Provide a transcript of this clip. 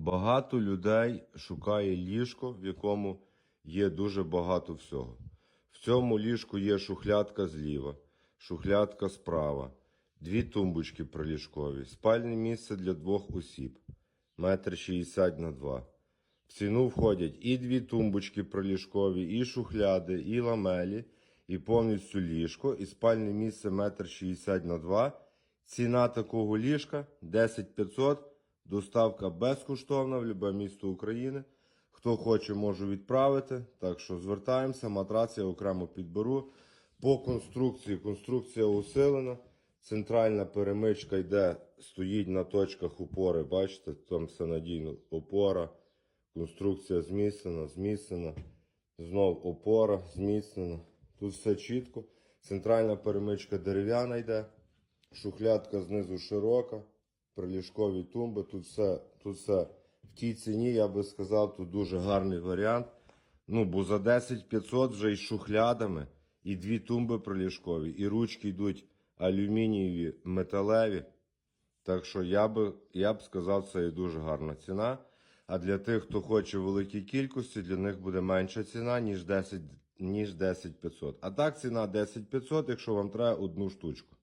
Багато людей шукає ліжко, в якому є дуже багато всього. В цьому ліжку є шухлядка зліва, шухлядка справа, дві тумбочки приліжкові, спальне місце для двох осіб, метр шістдесят на два. В ціну входять і дві тумбочки приліжкові, і шухляди, і ламелі, і повністю ліжко, і спальне місце метр шістдесят на два. Ціна такого ліжка 10 500, доставка безкоштовна в любе місто України. Хто хоче, можу відправити. Так що звертаємося, матрац я окремо підберу. По конструкції, конструкція усилена. Центральна перемичка йде, стоїть на точках опори. Бачите, там все надійно. Опора, конструкція зміцнена, зміцнена. Знов опора, зміцнена. Тут все чітко. Центральна перемичка дерев'яна йде. Шухлядка знизу широка, приліжкові тумби. Тут все, тут все в тій ціні, я би сказав, тут дуже гарний варіант. Ну, бо за 10 500 вже із шухлядами, і дві тумби приліжкові, і ручки йдуть алюмінієві, металеві. Так що я би, я б сказав, це і дуже гарна ціна. А для тих, хто хоче великій кількості, для них буде менша ціна, ніж 10, ніж 10 500. А так ціна 10 500, якщо вам треба одну штучку.